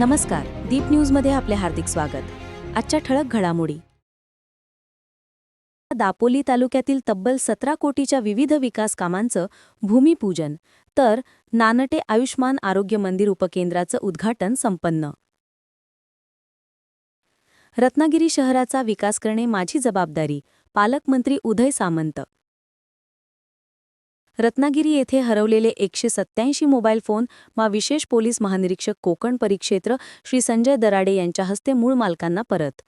नमस्कार. दीप न्यूजमध्ये आपले हार्दिक स्वागत. आजच्या ठळक घडामोडी. दापोली तालुक्यातील तब्बल सतरा कोटीच्या विविध विकास कामांचं भूमिपूजन. तर नानटे आयुष्मान आरोग्य मंदिर उपकेंद्राचं उद्घाटन संपन्न. रत्नागिरी शहराचा विकास करणे माझी जबाबदारी पालकमंत्री उदय सामंत. रत्नागिरी येथे हरवलेले एकशे सत्त्याऐंशी मोबाईल फोन मा विशेष पोलीस महानिरीक्षक कोकण परिक्षेत्र श्री संजय दराडे यांच्या हस्ते मूळ मालकांना परत.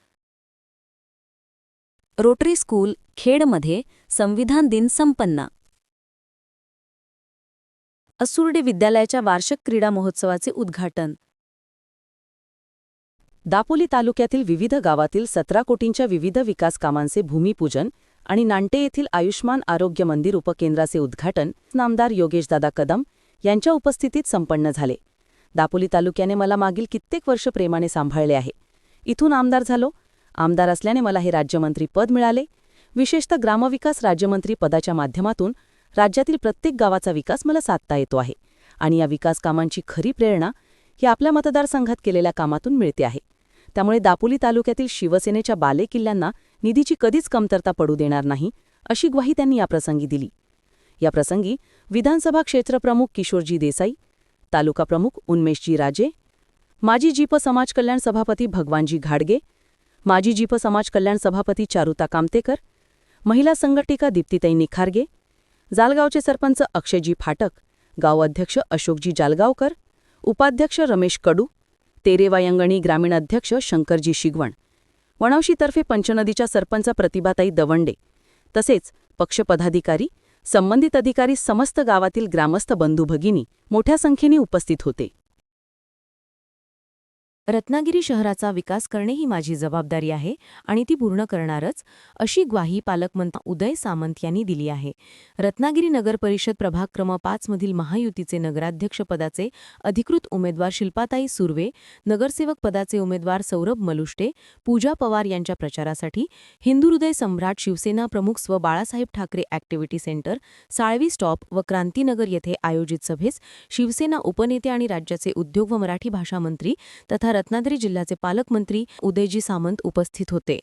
रोटरी स्कूल खेडमध्ये संविधान दिन संपन्न. असुर्डे विद्यालयाच्या वार्षिक क्रीडा महोत्सवाचे उद्घाटन. दापोली तालुक्यातील विविध गावातील सतरा कोटींच्या विविध विकास कामांचे भूमिपूजन आणि नांटे येथील आयुष्मान आरोग्य मंदिर उपकेंद्राचे उद्घाटन नामदार योगेशदादा कदम यांच्या उपस्थितीत संपन्न झाले. दापोली तालुक्याने मला मागील कित्येक वर्ष प्रेमाने सांभाळले आहे. इथून आमदार झालो. आमदार असल्याने मला हे राज्यमंत्री पद मिळाले. विशेषतः ग्रामविकास राज्यमंत्री पदाच्या माध्यमातून राज्यातील प्रत्येक गावाचा विकास मला साधता येतो आहे आणि या विकास कामांची खरी प्रेरणा ही आपल्या मतदारसंघात केलेल्या कामातून मिळते आहे. त्यामुळे दापोली तालुक्यातील शिवसेनेच्या बालेकिल्ल्यांना निधीची कधीच कमतरता पडू देणार नाही अशी ग्वाही त्यांनी याप्रसंगी दिली. याप्रसंगी विधानसभा क्षेत्रप्रमुख किशोरजी देसाई तालुका प्रमुख उन्मेशजी राजे माजी जीप समाज कल्याण सभापती भगवानजी घाडगे माजी जीप समाज कल्याण सभापती चारुता कामतेकर महिला संघटिका दीप्तीताई निखारगे जालगावचे सरपंच अक्षयजी फाटक गाव अध्यक्ष अशोकजी जालगावकर उपाध्यक्ष रमेश कडू तेरेवायंगणी ग्रामीण अध्यक्ष शंकरजी शिगवण. वणावशीतर्फे पंचनदीच्या सरपंच प्रतिभाताई दवंडे. तसेच पक्षपदाधिकारी संबंधित अधिकारी समस्त गावातील ग्रामस्थ बंधू भगिनी मोठ्या संख्येने उपस्थित होते. रत्नागिरी शहराचा विकास करणे ही माझी जबाबदारी आहे आणि ती पूर्ण करणारच अशी ग्वाही पालकमंत्री उदय सामंत यांनी दिली आहे. रत्नागिरी नगर परिषद प्रभाग क्रमांक पाचमधील महायुतीचे नगराध्यक्षपदाचे अधिकृत उमेदवार शिल्पाताई सुर्वे नगरसेवक पदाचे उमेदवार सौरभ मलुष्टे पूजा पवार यांच्या प्रचारासाठी हिंदू हृदय सम्राट शिवसेना प्रमुख स्व Balasaheb Thackeray activity centre Salvi stop व क्रांतीनगर येथे आयोजित सभेस शिवसेना उपनेते आणि राज्याचे उद्योग व मराठी भाषा मंत्री तथा रत्नागिरी जिल्ह्याचे पालकमंत्री उदयजी सामंत उपस्थित होते.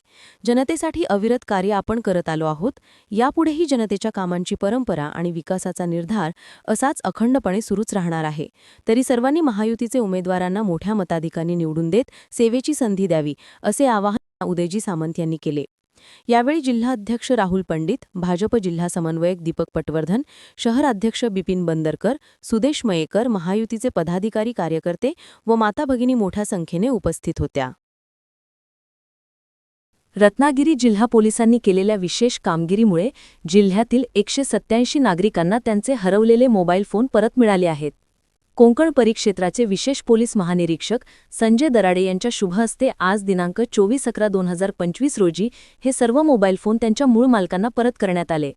जनतेसाठी अविरत कार्य आपण करत आलो आहोत. यापुढेही जनतेच्या कामांची परंपरा आणि विकासाचा निर्धार असाच अखंडपणे सुरूच राहणार आहे. तरी सर्वांनी महायुतीचे उमेदवारांना मोठ्या मताधिकांनी निवडून देत सेवेची संधी द्यावी असे आवाहन उदयजी सामंत यांनी केले. यावेळी जिल्हाध्यक्ष राहुल पंडित भाजप जिल्हा समन्वयक दीपक पटवर्धन शहराध्यक्ष बिपिन बंदरकर सुदेश मयेकर महायुतीचे पदाधिकारी कार्यकर्ते व माता भगिनी मोठ्या संख्येने उपस्थित होत्या. रत्नागिरी जिल्हा पोलिसांनी केलेल्या विशेष कामगिरीमुळे जिल्ह्यातील एकशे सत्याऐंशी नागरिकांना त्यांचे हरवलेले मोबाईल फोन परत मिळाले आहेत. कोंकण परिक्षेत्राचे विशेष पोलीस महानिरीक्षक संजय दराडे यांच्या शुभ हस्ते आज दिनांक चोवीस अकरा दोन हजार पंचवीस रोजी हे सर्व मोबाईल फोन त्यांच्या मूळ मालकांना परत करण्यात आले.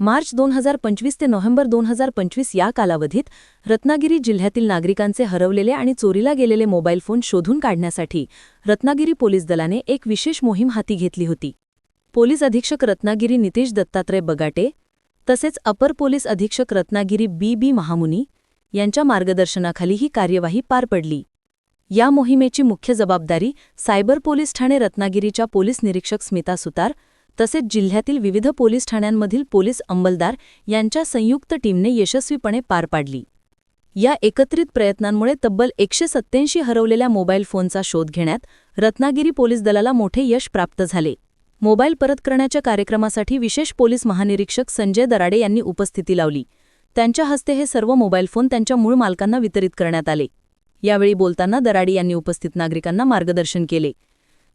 मार्च दोन हजार पंचवीस ते नोव्हेंबर दोन हजार पंचवीस या कालावधीत रत्नागिरी जिल्ह्यातील नागरिकांचे हरवलेले आणि चोरीला गेलेले मोबाईल फोन शोधून काढण्यासाठी रत्नागिरी पोलीस दलाने एक विशेष मोहीम हाती घेतली होती. पोलीस अधीक्षक रत्नागिरी नितेश दत्तात्रय बगाटे तसेच अपर पोलीस अधीक्षक रत्नागिरी बी बी महामुनी यांच्या मार्गदर्शनाखाली ही कार्यवाही पार पडली. या मोहिमेची मुख्य जबाबदारी सायबर पोलीस ठाणे रत्नागिरीच्या पोलीस निरीक्षक स्मिता सुतार तसेच जिल्ह्यातील विविध पोलीस ठाण्यांमधील पोलीस अंमलदार यांच्या संयुक्त टीमने यशस्वीपणे पार पाडली. या एकत्रित प्रयत्नांमुळे तब्बल एकशे सत्त्याऐंशी हरवलेल्या मोबाईल फोनचा शोध घेण्यात रत्नागिरी पोलीस दलाला मोठे यश प्राप्त झाले. मोबाईल परत करण्याच्या कार्यक्रमासाठी विशेष पोलीस महानिरीक्षक संजय दराडे यांनी उपस्थिती लावली. त्यांच्या हस्ते हे सर्व मोबाईल फोन त्यांच्या मूळ मालकांना वितरित करण्यात आले. यावेळी बोलताना दराडी यांनी उपस्थित नागरिकांना मार्गदर्शन केले.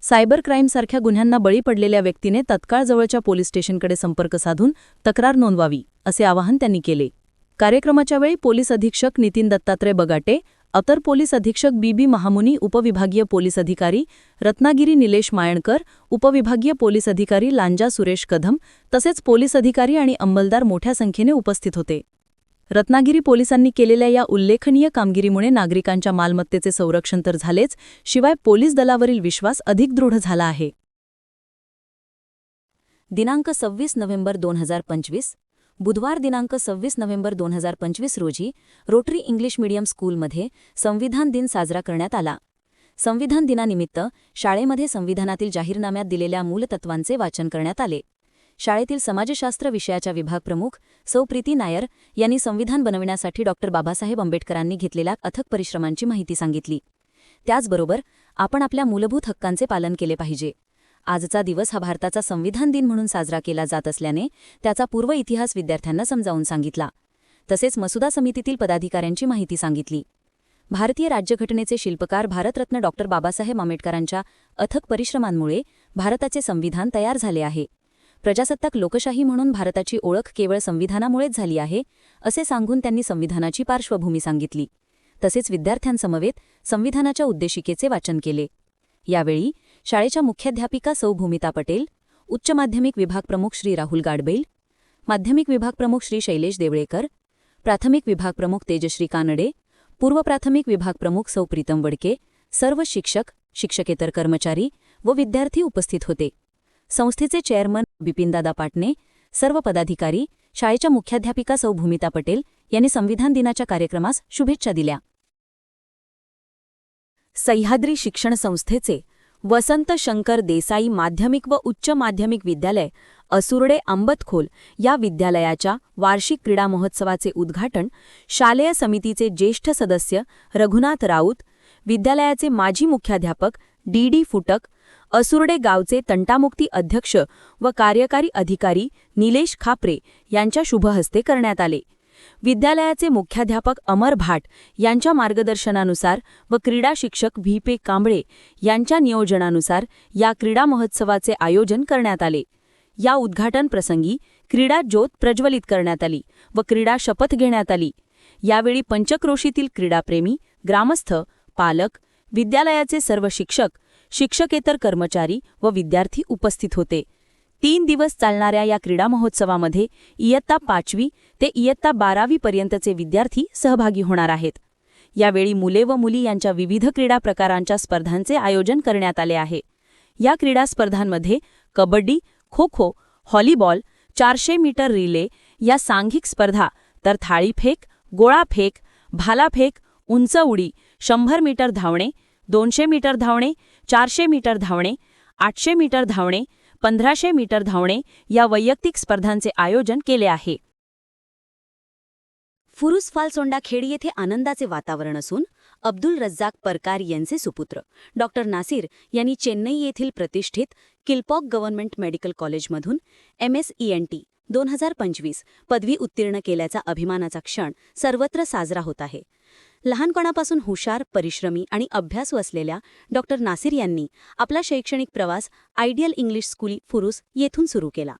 सायबर क्राईमसारख्या गुन्ह्यांना बळी पडलेल्या व्यक्तीने तत्काळ जवळच्या पोलीस स्टेशनकडे संपर्क साधून तक्रार नोंदवावी असे आवाहन त्यांनी केले. कार्यक्रमाच्या वेळी पोलीस अधीक्षक नितीन दत्तात्रय बगाटे अतर पोलीस अधीक्षक बीबी महामुनी उपविभागीय पोलीस अधिकारी रत्नागिरी निलेश मायणकर उपविभागीय पोलीस अधिकारी लांजा सुरेश कदम तसेच पोलीस अधिकारी आणि अंमलदार मोठ्या संख्येने उपस्थित होते. रत्नागिरी पोलिसांनी केलेल्या या उल्लेखनीय कामगिरीमुळे नागरिकांच्या मालमत्तेचे संरक्षण तर झालेच शिवाय पोलीस दलावरील विश्वास अधिक दृढ झाला आहे. दिनांक सव्वीस नोव्हेंबर दोन हजार पंचवीस बुधवार दिनांक सव्वीस नोव्हेंबर दोन हजार पंचवीस रोजी रोटरी इंग्लिश मीडियम स्कूलमध्ये संविधान दिन साजरा करण्यात आला. संविधान दिनानिमित्त शाळेमध्ये संविधानातील जाहीरनाम्यात दिलेल्या मूलतत्वांचे वाचन करण्यात आले. शाळेतील समाजशास्त्र विषयाच्या विभागप्रमुख सौ प्रीती नायर यांनी संविधान बनविण्यासाठी डॉक्टर बाबासाहेब आंबेडकरांनी घेतलेल्या अथक परिश्रमांची माहिती सांगितली. त्याचबरोबर आपण आपल्या मूलभूत हक्कांचे पालन केले पाहिजे. आजचा दिवस हा भारताचा संविधान दिन म्हणून साजरा केला जात असल्याने त्याचा पूर्व इतिहास विद्यार्थ्यांना समजावून सांगितला. तसेच मसुदा समितीतील पदाधिकाऱ्यांची माहिती सांगितली. भारतीय राज्यघटनेचे शिल्पकार भारतरत्न डॉक्टर बाबासाहेब आंबेडकरांच्या अथक परिश्रमांमुळे भारताचे संविधान तयार झाले आहे. प्रजासत्ताक लोकशाही म्हणून भारताची ओळख केवळ संविधानामुळेच झाली आहे असे सांगून त्यांनी संविधानाची पार्श्वभूमी सांगितली. तसेच विद्यार्थ्यांसमवेत संविधानाच्या उद्देशिकेचे वाचन केले. यावेळी शाळेच्या मुख्याध्यापिका सौ. भूमिता पटेल उच्च माध्यमिक विभाग प्रमुख श्री. राहुल गाडबैल माध्यमिक विभाग प्रमुख श्री. शैलेश देवळेकर प्राथमिक विभाग प्रमुख तेजश्री कानडे पूर्व प्राथमिक विभाग प्रमुख सौ. प्रीतम वडके सर्व शिक्षक शिक्षकेतर कर्मचारी व विद्यार्थी उपस्थित होते. संस्थेचे चेअरमन बिपिनदादा पाटणे सर्व पदाधिकारी शाळेच्या मुख्याध्यापिका सौ भूमिता पटेल यांनी संविधान दिनाच्या कार्यक्रमास शुभेच्छा दिल्या. सह्याद्री शिक्षण संस्थेचे वसंत शंकर देसाई माध्यमिक व उच्च माध्यमिक विद्यालय असुर्डे आंबतखोल या विद्यालयाच्या वार्षिक क्रीडा महोत्सवाचे उद्घाटन शालेय समितीचे ज्येष्ठ सदस्य रघुनाथ राऊत विद्यालयाचे माजी मुख्याध्यापक डी डी फुटक असुर्डे गावचे तंटामुक्ती अध्यक्ष व कार्यकारी अधिकारी निलेश खापरे यांच्या शुभहस्ते करण्यात आले. विद्यालयाचे मुख्याध्यापक अमर भाट यांच्या मार्गदर्शनानुसार व क्रीडा शिक्षक व्ही. पे. कांबळे यांच्या नियोजनानुसार या क्रीडा महोत्सवाचे आयोजन करण्यात आले. या उद्घाटन प्रसंगी क्रीडा ज्योत प्रज्वलित करण्यात आली व क्रीडा शपथ घेण्यात आली. यावेळी पंचक्रोशीतील क्रीडाप्रेमी ग्रामस्थ पालक विद्यालयाचे सर्व शिक्षक शिक्षकेतर कर्मचारी व विद्यार्थी उपस्थित होते. तीन दिवस चालणाऱ्या या क्रीडा महोत्सवामध्ये इयत्ता पाचवी ते इयत्ता बारावीपर्यंतचे विद्यार्थी सहभागी होणार आहेत. यावेळी मुले व मुली यांच्या विविध क्रीडा प्रकारांच्या स्पर्धांचे आयोजन करण्यात आले आहे. या क्रीडा स्पर्धांमध्ये कबड्डी खो खो हॉलीबॉल चारशे मीटर रिले या सांघिक स्पर्धा तर थाळीफेक गोळाफेक भालाफेक उंच उडी शंभर मीटर धावणे दोनशे मीटर धावणे चारशे मीटर धावणे आठशे मीटर धावणे पंधराशे मीटर धावणे या वैयक्तिक स्पर्धांचे आयोजन केले आहे. फुरुस फालसोंडा खेड येथे आनंदाचे वातावरण असून अब्दुल रज्जाक परकार यांचे सुपुत्र. डॉक्टर नासिर यांनी चेन्नई येथील प्रतिष्ठित किल्पॉक गव्हर्नमेंट मेडिकल कॉलेजमधून M S E N T दोन हजार पंचवीस पदवी उत्तीर्ण केल्याचा अभिमानाचा क्षण सर्वत्र साजरा होत आहे. लहानपणापासून हुशार परिश्रमी आणि अभ्यासू असलेल्या डॉक्टर नासिर यांनी आपला शैक्षणिक प्रवास आयडियल इंग्लिश स्कूल फुरुस येथून सुरू केला.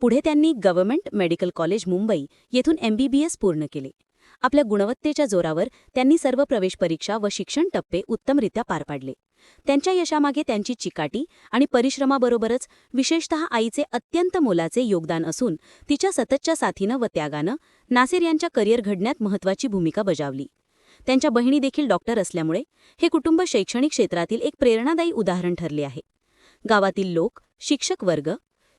पुढे त्यांनी गव्हर्नमेंट मेडिकल कॉलेज मुंबई येथून एमबीबीएस पूर्ण केले. आपल्या गुणवत्तेच्या जोरावर त्यांनी सर्व प्रवेश परीक्षा व शिक्षण टप्पे उत्तमरित्या पार पाडले. त्यांच्या यशामागे त्यांची चिकाटी आणि परिश्रमाबरोबरच विशेषतः आईचे अत्यंत मोलाचे योगदान असून तिच्या सततच्या साथीनं व त्यागानं नासिर यांच्या करिअर घडण्यात महत्त्वाची भूमिका बजावली. त्यांच्या बहिणी देखील डॉक्टर असल्यामुळे हे कुटुंब शैक्षणिक क्षेत्रातील एक प्रेरणादायी उदाहरण ठरले आहे. गावातील लोक शिक्षक वर्ग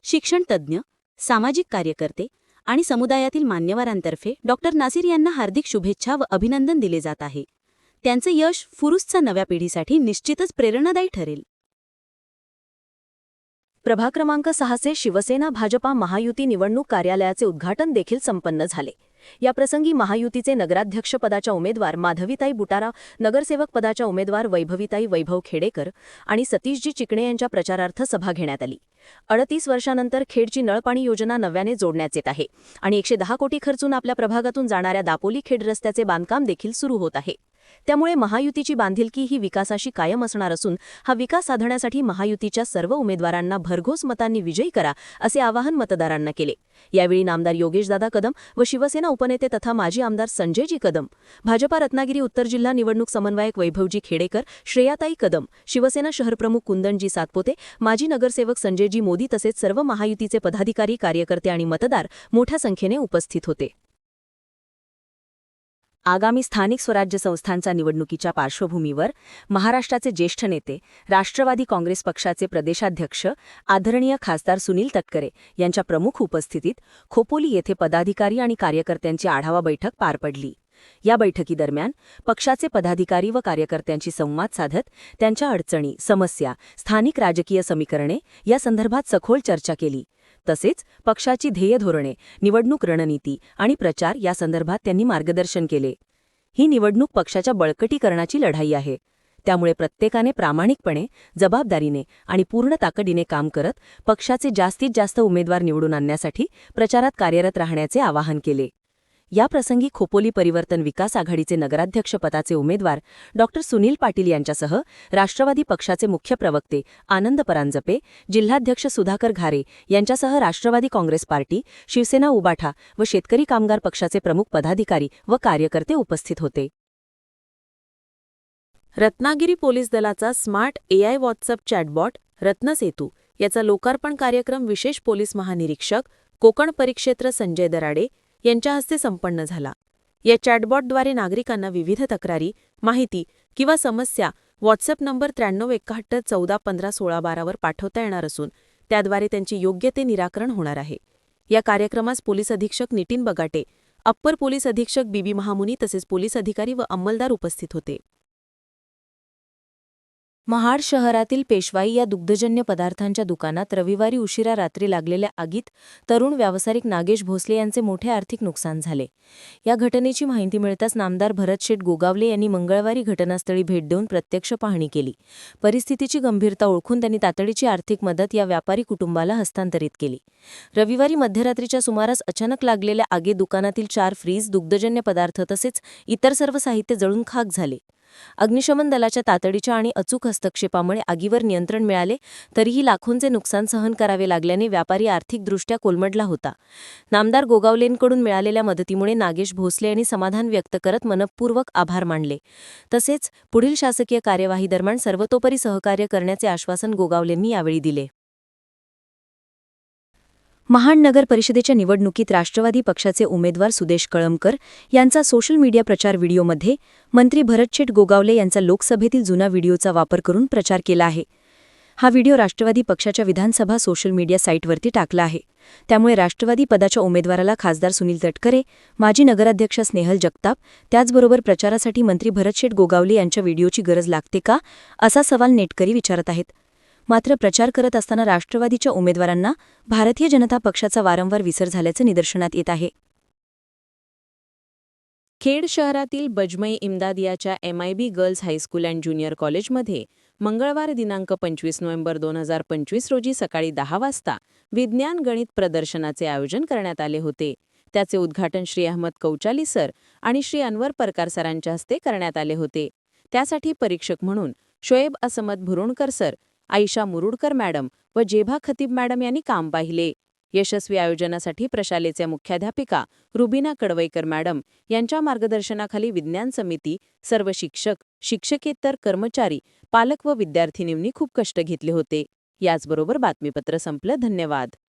शिक्षणतज्ज्ञ सामाजिक कार्यकर्ते आणि समुदायातील मान्यवरांतर्फे डॉक्टर नासिर यांना हार्दिक शुभेच्छा व अभिनंदन दिले जात आहे. त्यांचे यश फुरुसच्या नव्या पिढीसाठी निश्चितच प्रेरणादायी ठरेल. प्रभा क्रमांक सहाचे शिवसेना भाजपा महायुती निवडणूक कार्यालयाचे उद्घाटन देखील संपन्न झाले. या प्रसंगी महायुतीचे नगराध्यक्षपदाच्या उमेदवार माधवीताई बुटारा नगरसेवक पदाच्या उमेदवार वैभवीताई वैभव खेडेकर आणि सतीशजी चिकणे यांच्या प्रचारार्थ सभा घेण्यात आली. अडतीस वर्षानंतर खेडची नळपाणी योजना नव्याने जोडण्यात येत आहे आणि एकशे दहा कोटी खर्चून आपल्या प्रभागातून जाणाऱ्या दापोली खेड रस्त्याचे बांधकाम देखील सुरू होत आहे. त्यामुळे महायुतीची बांधिलकी ही विकासाशी कायम असणार असून हा विकास साधण्यासाठी महायुतीच्या सर्व उमेदवारांना भरघोस मतांनी विजयी करा असे आवाहन मतदारांना केले. यावेळी नामदार योगेशदादा कदम व शिवसेना उपनेते तथा माजी आमदार संजयजी कदम भाजपा रत्नागिरी उत्तर जिल्हा निवडणूक समन्वयक वैभवजी खेडेकर श्रेयाताई कदम शिवसेना शहरप्रमुख कुंदनजी सातपोते माजी नगरसेवक संजयजी मोदी तसेच सर्व महायुतीचे पदाधिकारी कार्यकर्ते आणि मतदार मोठ्या संख्येने उपस्थित होते. आगामी स्थानिक स्वराज्य संस्थांच्या निवडणुकीच्या पार्श्वभूमीवर महाराष्ट्राचे ज्येष्ठ नेते राष्ट्रवादी काँग्रेस पक्षाचे प्रदेशाध्यक्ष आदरणीय खासदार सुनील तटकरे यांच्या प्रमुख उपस्थितीत खोपोली येथे पदाधिकारी आणि कार्यकर्त्यांची आढावा बैठक पार पडली. या बैठकीदरम्यान पक्षाचे पदाधिकारी व कार्यकर्त्यांशी संवाद साधत त्यांच्या अडचणी समस्या स्थानिक राजकीय समीकरणे या संदर्भात सखोल चर्चा केली. तसेच पक्षाची ध्येय धोरणे निवडणूक रणनीती आणि प्रचार या संदर्भात त्यांनी मार्गदर्शन केले. ही निवडणूक पक्षाच्या बळकटीकरणाची लढाई आहे. त्यामुळे प्रत्येकाने प्रामाणिकपणे जबाबदारीने आणि पूर्ण ताकदीने काम करत पक्षाचे जास्तीत जास्त उमेदवार निवडून आणण्यासाठी प्रचारात कार्यरत राहण्याचे आवाहन केले. याप्रसंगी खोपोली परिवर्तन विकास आघाडीचे नगराध्यक्षपदाचे उमेदवार डॉ. सुनील पाटील यांच्यासह राष्ट्रवादी पक्षाचे मुख्य प्रवक्ते आनंद परांजपे जिल्हाध्यक्ष सुधाकर घारे यांच्यासह राष्ट्रवादी काँग्रेस पार्टी शिवसेना उबाठा व शेतकरी कामगार पक्षाचे प्रमुख पदाधिकारी व कार्यकर्ते उपस्थित होते. रत्नागिरी पोलीस दलाचा smart AI WhatsApp chatbot Ratnasetu याचा लोकार्पण कार्यक्रम विशेष पोलीस महानिरीक्षक कोकण परिक्षेत्र संजय दराडे यांच्या हस्ते संपन्न झाला. या चॅटबॉटद्वारे नागरिकांना विविध तक्रारी माहिती किंवा समस्या व्हॉट्सअप नंबर त्र्याण्णव एकाहत्तर चौदा पंधरा सोळा बारावर पाठवता येणार असून त्याद्वारे त्यांचे योग्य ते निराकरण होणार आहे. या कार्यक्रमास पोलीस अधीक्षक नितीन बगाटे अप्पर पोलीस अधीक्षक बीबी महामुनी तसेच पोलीस अधिकारी व अंमलदार उपस्थित होते. महाड शहरातील पेशवाई या दुग्धजन्य पदार्थांच्या दुकानात रविवारी उशिरा रात्री लागलेल्या आगीत तरुण व्यावसायिक नागेश भोसले यांचे मोठे आर्थिक नुकसान झाले. या घटनेची माहिती मिळताच नामदार भरत शेठ गोगावले यांनी मंगळवारी घटनास्थळी भेट देऊन प्रत्यक्ष पाहणी केली. परिस्थितीची गंभीरता ओळखून त्यांनी तातडीची आर्थिक मदत या व्यापारी कुटुंबाला हस्तांतरित केली. रविवारी मध्यरात्रीच्या सुमारास अचानक लागलेल्या आगीत दुकानातील चार फ्रीज दुग्धजन्य पदार्थ तसेच इतर सर्व साहित्य जळून खाक झाले. अग्निशमन दलाच्या तातडीच्या आणि अचूक हस्तक्षेपामुळे आगीवर नियंत्रण मिळाले तरीही लाखोंचे नुकसान सहन करावे लागल्याने व्यापारी आर्थिकदृष्ट्या कोलमडला होता. नामदार गोगावलेंकडून मिळालेल्या मदतीमुळे नागेश भोसले यांनी समाधान व्यक्त करत मनपूर्वक आभार मानले. तसेच पुढील शासकीय कार्यवाहीदरम्यान सर्वतोपरी सहकार्य करण्याचे आश्वासन गोगावलेंनी यावेळी दिले. महाड नगर परिषदेच्या निवडणुकीत राष्ट्रवादी पक्षाचे उमेदवार सुदेश कळमकर यांचा सोशल मीडिया प्रचार व्हिडिओमध्ये मंत्री भरतशेठ गोगावले यांचा लोकसभेतील जुना व्हिडिओचा वापर करून प्रचार केला आहे. हा व्हिडिओ राष्ट्रवादी पक्षाच्या विधानसभा सोशल मीडिया साईटवरती टाकला आहे. त्यामुळे राष्ट्रवादी पदाच्या उमेदवाराला खासदार सुनील तटकरे माजी नगराध्यक्ष स्नेहल जगताप त्याचबरोबर प्रचारासाठी मंत्री भरतशेठ गोगावले यांच्या व्हिडिओची गरज लागते का असा सवाल नेटकरी विचारत आहेत. मात्र प्रचार करत असताना राष्ट्रवादीच्या उमेदवारांना भारतीय जनता पक्षाचा वारंवार विसर झाल्याचं निदर्शनात येत आहे. खेड शहरातील बजमई इमदादियाच्या MIB girls high school and junior कॉलेजमध्ये मंगळवार दिनांक पंचवीस नोव्हेंबर दोन हजार पंचवीस रोजी सकाळी दहा वाजता विज्ञान गणित प्रदर्शनाचे आयोजन करण्यात आले होते. त्याचे उद्घाटन श्री अहमद कौचाली सर आणि श्री अनवर परकार सरांच्या हस्ते करण्यात आले होते. त्यासाठी परीक्षक म्हणून शोएब असमत भुरुणकर सर आयशा मुरुडकर मॅडम व जेभा खतीब मॅडम यांनी काम पाहिले. यशस्वी आयोजनासाठी प्रशालेच्या मुख्याध्यापिका रुबिना कडवईकर मॅडम यांच्या मार्गदर्शनाखाली विज्ञान समिती सर्व शिक्षक शिक्षकेतर कर्मचारी पालक व विद्यार्थिनींनी खूप कष्ट घेतले होते. याचबरोबर बातमीपत्र संपलं. धन्यवाद.